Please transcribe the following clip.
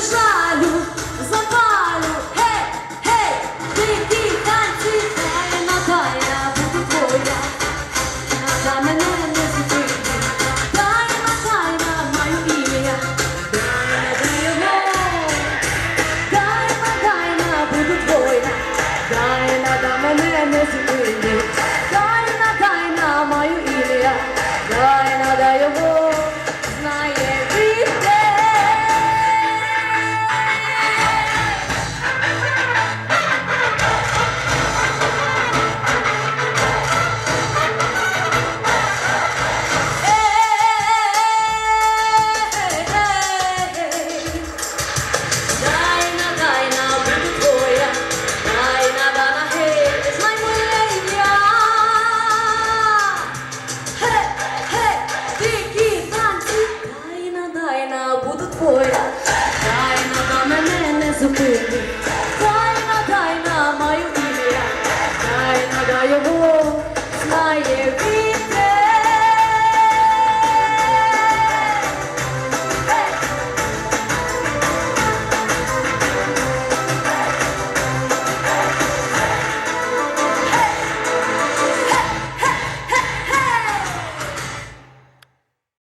жалю, запалю, гей, гей, дикі танці, тає Наталя, буду твоя, та мене не зупини, тайна, тайна, маю ім'я, тайна дивно, тайна, тайна, буду твоя, тайна, та мене не зупини. Господь, тайно до мене не зупинить.